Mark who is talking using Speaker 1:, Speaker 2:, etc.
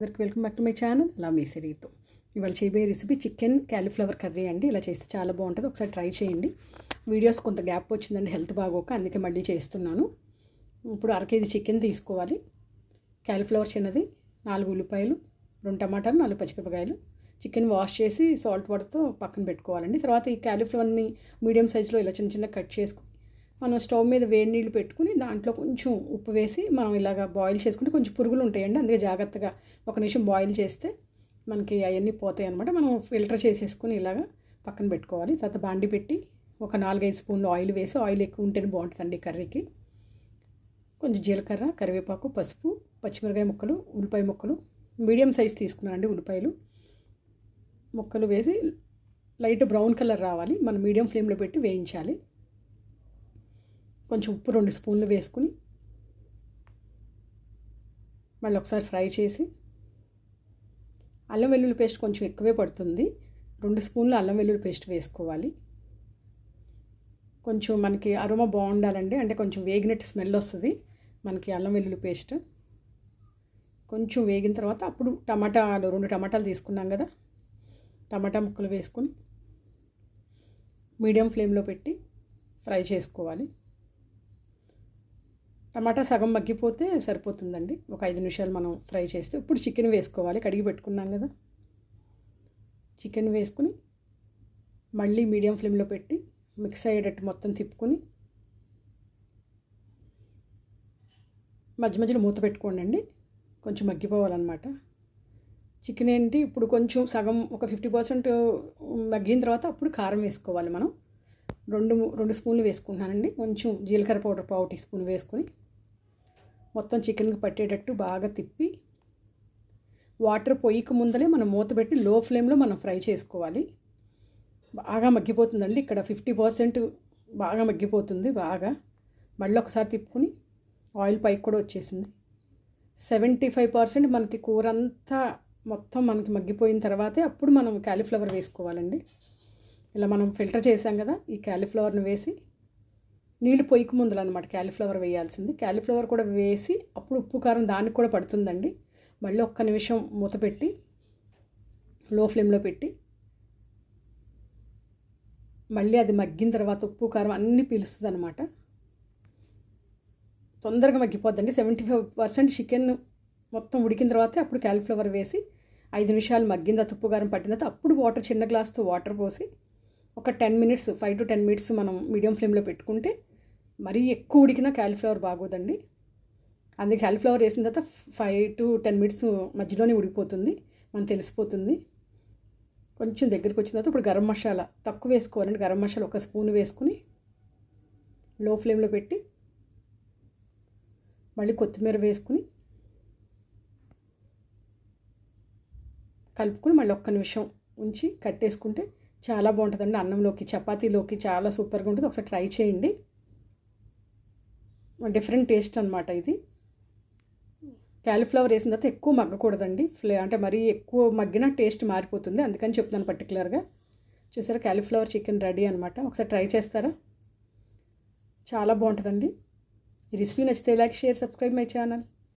Speaker 1: అందరికి welcome back to my channel. అలా మీ సిరీతో. ఇవాళ చేయబోయే రెసిపీ చికెన్ క్యాలీఫ్లవర్ కర్రీ అండి. ఇలా చేస్తే చాలా బాగుంటుంది. ఒకసారి ట్రై చేయండి. వీడియోస్ కొంత గ్యాప్ వచ్చిందండి హెల్త్ బాగోక అందుకే మళ్ళీ చేస్తున్నాను. ఇప్పుడు అర కేజీ చికెన్ తీసుకోవాలి. క్యాలీఫ్లవర్ చిన్నది నాలుగు ఉల్లిపాయలు రెండు టమాటాలు నాలుగు పచ్చిమిరపకాయలు. చికెన్ వాష్ చేసి సాల్ట్ వాటర్తో పక్కన పెట్టుకోవాలండి. తర్వాత ఈ క్యాలీఫ్లవర్ని మీడియం సైజులో ఇలా చిన్న చిన్న కట్ చేసుకుని మనం స్టవ్ మీద వేడి నీళ్ళు పెట్టుకుని దాంట్లో కొంచెం ఉప్పు వేసి మనం ఇలాగ బాయిల్ చేసుకుంటే కొంచెం పురుగులు ఉంటాయండి. అందుకే జాగ్రత్తగా ఒక నిమిషం బాయిల్ చేస్తే మనకి అవన్నీ పోతాయి అనమాట మనం ఫిల్టర్ చేసేసుకుని ఇలాగ పక్కన పెట్టుకోవాలి. తర్వాత బాండి పెట్టి ఒక నాలుగైదు స్పూన్లు ఆయిల్ వేసి ఆయిల్ ఎక్కువ ఉంటేనే బాగుంటుందండి కర్రీకి. కొంచెం జీలకర్ర కరివేపాకు పసుపు పచ్చిమిరకాయ ముక్కలు ఉల్లిపాయ ముక్కలు మీడియం సైజ్ తీసుకున్నానండి ఉల్లిపాయలు. ముక్కలు వేసి లైట్ బ్రౌన్ కలర్ రావాలి. మనం మీడియం ఫ్లేమ్లో పెట్టి వేయించాలి. కొంచెం ఉప్పు రెండు స్పూన్లు వేసుకుని మళ్ళీ ఒకసారి ఫ్రై చేసి అల్లం వెల్లుల్లి పేస్ట్ కొంచెం ఎక్కువే పడుతుంది. రెండు స్పూన్లు అల్లం వెల్లుల్లి పేస్ట్ వేసుకోవాలి. కొంచెం మనకి అరుమ బాగుండాలండి. అంటే కొంచెం వేగినట్టు స్మెల్ వస్తుంది మనకి అల్లం వెల్లుల్లి పేస్ట్. కొంచెం వేగిన తర్వాత అప్పుడు టమాటాలు రెండు టమాటాలు తీసుకున్నాం కదా. టమాటా ముక్కలు వేసుకొని మీడియం ఫ్లేమ్లో పెట్టి ఫ్రై చేసుకోవాలి. టమాటా సగం మగ్గిపోతే సరిపోతుందండి. ఒక ఐదు నిమిషాలు మనం ఫ్రై చేస్తే ఇప్పుడు చికెన్ వేసుకోవాలి. కడిగి పెట్టుకున్నాం కదా. చికెన్ వేసుకుని మళ్ళీ మీడియం ఫ్లేమ్లో పెట్టి మిక్స్ అయ్యేటట్టు మొత్తం తిప్పుకొని మధ్య మధ్యలో మూత పెట్టుకోండి అండి కొంచెం మగ్గిపోవాలన్నమాట. చికెన్ ఏంటి? ఇప్పుడు కొంచెం సగం ఒక ఫిఫ్టీ పర్సెంట్ మగ్గిన తర్వాత అప్పుడు కారం వేసుకోవాలి మనం. రెండు రెండు స్పూన్లు వేసుకుంటున్నానండి. కొంచెం జీలకర్ర పౌడర్ పావు టీ స్పూన్ వేసుకొని మొత్తం చికెన్కి పట్టేటట్టు బాగా తిప్పి వాటర్ పొయ్యికి ముందలే మనం మూత పెట్టి లో ఫ్లేమ్లో మనం ఫ్రై చేసుకోవాలి. బాగా మగ్గిపోతుందండి. ఇక్కడ ఫిఫ్టీ పర్సెంట్ బాగా మగ్గిపోతుంది బాగా. మళ్ళీ ఒకసారి తిప్పుకొని ఆయిల్ పైకి కూడా వచ్చేసింది. సెవెంటీ ఫైవ్ పర్సెంట్ మనకి కూర అంతా మొత్తం మనకి మగ్గిపోయిన తర్వాతే అప్పుడు మనం క్యాలీఫ్లవర్ వేసుకోవాలండి. ఇలా మనం ఫిల్టర్ చేసాం కదా ఈ క్యాలీఫ్లవర్ని వేసి నీళ్ళు పొయ్యికి ముందులు అనమాట క్యాలీఫ్లవర్ వేయాల్సింది. క్యాలీఫ్లవర్ కూడా వేసి అప్పుడు ఉప్పు కారం దానికి కూడా పడుతుందండి. మళ్ళీ ఒక్క నిమిషం మూత పెట్టి లో ఫ్లేమ్లో పెట్టి మళ్ళీ అది మగ్గిన తర్వాత ఉప్పు కారం అన్నీ పీలుస్తుంది అనమాట తొందరగా మగ్గిపోద్దండి. సెవెంటీ ఫైవ్ పర్సెంట్ చికెన్ మొత్తం ఉడికిన తర్వాతే అప్పుడు క్యాలీఫ్లవర్ వేసి ఐదు నిమిషాలు మగ్గిందా ఉప్పు కారం పట్టిన తర్వాత అప్పుడు వాటర్ చిన్న గ్లాస్తో వాటర్ పోసి ఒక ten minutes five to ten minutes మనం మీడియం ఫ్లేమ్లో పెట్టుకుంటే మరీ ఎక్కువ ఉడికిన క్యాలీఫ్లవర్ బాగోదండి. అందుకే క్యాలీఫ్లవర్ వేసిన తర్వాత ఫైవ్ టు టెన్ మినిట్స్ మధ్యలోనే ఉడికిపోతుంది మనం తెలిసిపోతుంది. కొంచెం దగ్గరికి వచ్చిన తర్వాత ఇప్పుడు గరం మసాలా తక్కువ వేసుకోవాలండి. గరం మసాలా ఒక స్పూన్ వేసుకుని లో ఫ్లేమ్లో పెట్టి మళ్ళీ కొత్తిమీర వేసుకుని కలుపుకొని మళ్ళీ ఒక్క నిమిషం ఉంచి కట్టేసుకుంటే చాలా బాగుంటుందండి. అన్నంలోకి చపాతీలోకి చాలా సూపర్గా ఉంటుంది. ఒకసారి ట్రై చేయండి. డిఫరెంట్ టేస్ట్ అనమాట ఇది. క్యాలీఫ్లవర్ వేసిన తర్వాత ఎక్కువ మగ్గకూడదండి. ఫ్లే అంటే మరీ ఎక్కువ మగ్గిన టేస్ట్ మారిపోతుంది. అందుకని చెప్తున్నాను పర్టికులర్గా చూసారా? క్యాలీఫ్లవర్ చికెన్ రెడీ అనమాట ఒకసారి ట్రై చేస్తారా? చాలా బాగుంటుందండి. ఈ రెసిపీ నచ్చితే like share subscribe my channel.